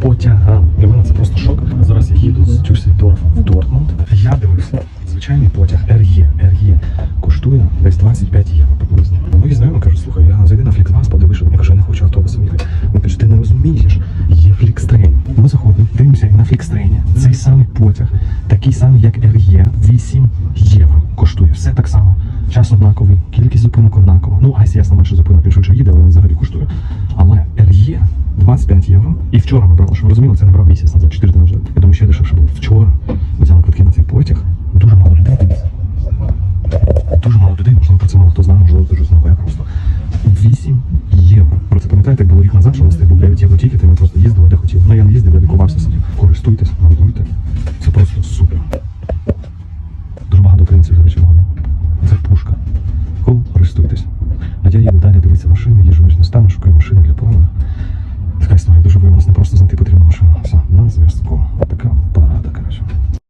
потягам. Для мене це просто шок. Зараз я їду з Дюссельдорфа в Дортмунд. Я дивився. Звичайний потяг RE. RE коштує десь 25 євро приблизно. Мої знайомі кажуть, слухай, я зайди на Flixbus, подивись, я кажу, я не хочу автобусом їхати. Він каже, ти не розумієш, є Flixtrain. Ми заходимо, дивимося на Flixtrain. Цей самий потяг, такий самий, як RE, 8 євро коштує. Все так само. Час однаковий, кількість зупинок однакова. Ну, айс ясно, менше зупинок, він швидше їде, але 25 євро. І вчора ми брали, щоб ви розуміли, це не брав місяць назад, 4 дні назад. Я думаю, ще дешевше було. Вчора взяли квитки на цей потяг. Дуже мало людей дивиться. Дуже мало людей, можливо, про це мало хто знає, можливо, дуже нове просто. 8 євро. Про це пам'ятаєте, як було рік назад, що у нас був 9 євро тільки, ми просто їздили, де хотіли. Ну я не їздив, я лікувався сидів. Користуйтесь, мандуйте. Це просто супер. Дуже багато українців, до речі, вгодом. Це пушка. Користуйтесь. А я їду далі дивитися машини, їжджу між містами, шукаю машини для повного.